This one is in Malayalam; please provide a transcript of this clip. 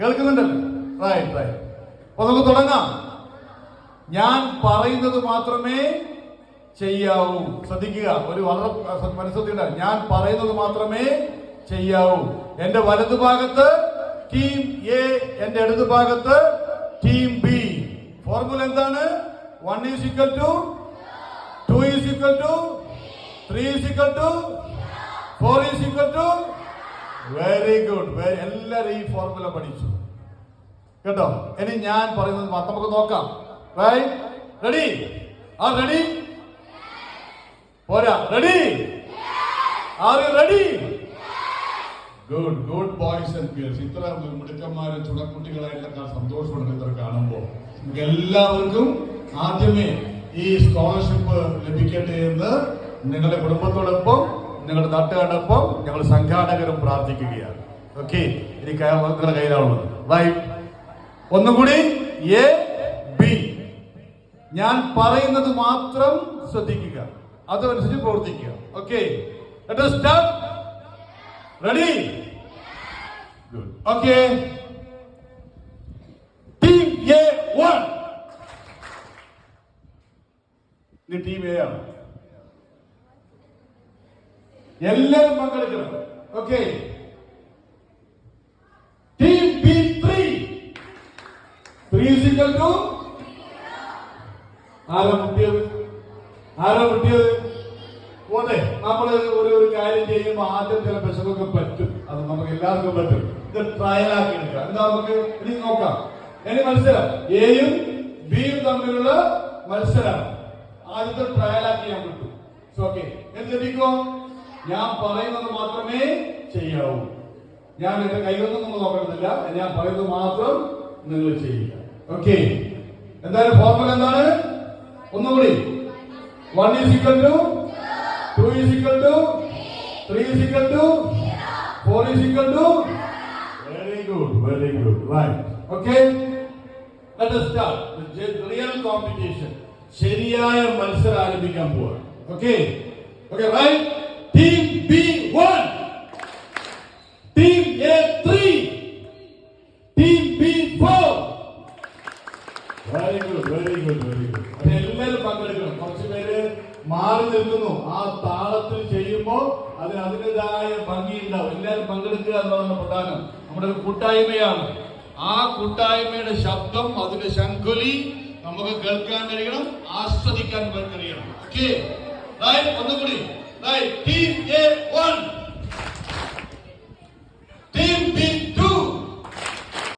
കേൾക്കുന്നുണ്ടല്ലോ? റൈറ്റ് റൈറ്റ് അപ്പൊ നമുക്ക് തുടങ്ങാം. ഞാൻ പറയുന്നത് മാത്രമേ ചെയ്യാവൂ. ശ്രദ്ധിക്കുക. ഒരു വളരെ മനസ്സിലാ ഞാൻ പറയുന്നത് മാത്രമേ ചെയ്യാവൂ. എന്റെ വലതുഭാഗത്ത് ടീം എ എന്റെ ഇടതുഭാഗത്ത് ടീം ബി ഫോർമുല എന്താണ്? One is equal to two is equal to three is equal to four is equal to very good എല്ലാവരും ഈ ഫോർമുല പഠിച്ചു. കേട്ടോ? ഇനി ഞാൻ പറയുന്നത് നമുക്ക് നോക്കാം. റെഡി ആ റെഡി പോരാ. Ready are you ready good good boys and girls ഇത്ര മിടുക്കന്മാരും ചുടക്കുട്ടികളായിട്ടൊക്കെ സന്തോഷമുണ്ട് ഇത്ര കാണുമ്പോൾ. നമുക്ക് എല്ലാവർക്കും ആദ്യമേ ഈ സ്കോളർഷിപ്പ് ലഭിക്കട്ടെ എന്ന് നിങ്ങളുടെ കുടുംബത്തോടൊപ്പം നിങ്ങളുടെ നാട്ടുകാരോടൊപ്പം ഞങ്ങൾ സംഘാടകരും പ്രാർത്ഥിക്കുകയാണ്. ഓക്കെ ഇനി നിങ്ങളുടെ കയ്യിലാണുള്ളത്. റൈറ്റ് ഒന്നുകൂടി എ ബി ഞാൻ പറയുന്നത് മാത്രം ശ്രദ്ധിക്കുക. അതനുസരിച്ച് പ്രവർത്തിക്കുക. Okay ready good okay team A one team A ആണ്. എല്ലാവരും പങ്കെടുക്കണം. Okay team B three three സിക്കൽ two ആരാ മുട്ടിയത്? ആരാ മുട്ടിയത്? പോട്ടെ നമ്മൾ ഒരു ഒരു കാര്യം ചെയ്യുമ്പോൾ ആദ്യം ചില പെശകൊക്കെ പറ്റും. അത് നമുക്ക് എല്ലാവർക്കും പറ്റും. ഇത് ട്രയൽ ആക്കി എടുക്കുക എന്താ നമുക്ക്? ഇനി നോക്കാം. ഇനി മത്സരം. എയും ബിയും തമ്മിലുള്ള മത്സരമാണ് ആദ്യത്തെ ട്രയൽ ആക്കി ഞാൻ വിട്ടു. ഓക്കെ ശ്രദ്ധിക്കോ ഞാൻ പറയുന്നത് മാത്രമേ ചെയ്യാവൂ. ഞാൻ എന്റെ കൈകൊന്നും നമ്മൾ നോക്കണമെന്നില്ല ഞാൻ പറയുന്നത് മാത്രം നിങ്ങൾ ചെയ്യുക. ഓക്കെ എന്തായാലും ഫോർമുല എന്താണ്? ഒന്നുകൂടി. One is equal to two is equal to three is equal to four is equal to very good very good right okay Let us start the real competition. ശരിയായ മത്സരം ആരംഭിക്കാൻ പോവാണ് okay okay right team B one team A three team B four very good very good very good അത് എല്ലാവരും പങ്കെടുക്കണം. കുറച്ച് പേര് മാറി നിൽക്കുന്നു. ആ താളത്തിൽ ചെയ്യുമ്പോൾ അതിന് അതിന്റെതായ ഭംഗി ഉണ്ടാവും. എല്ലാവരും പങ്കെടുക്കുക എന്നതാണ് പ്രധാനം. നമ്മുടെ ഒരു കൂട്ടായ്മയാണ്. ആ കൂട്ടായ്മയുടെ ശബ്ദം അതിന്റെ ശംഖുലി നമുക്ക് കേൾക്കാൻ കഴിയണം ആസ്വദിക്കാൻ കഴിയണം. ഓക്കെ ഒന്നുകൂടി. ടീം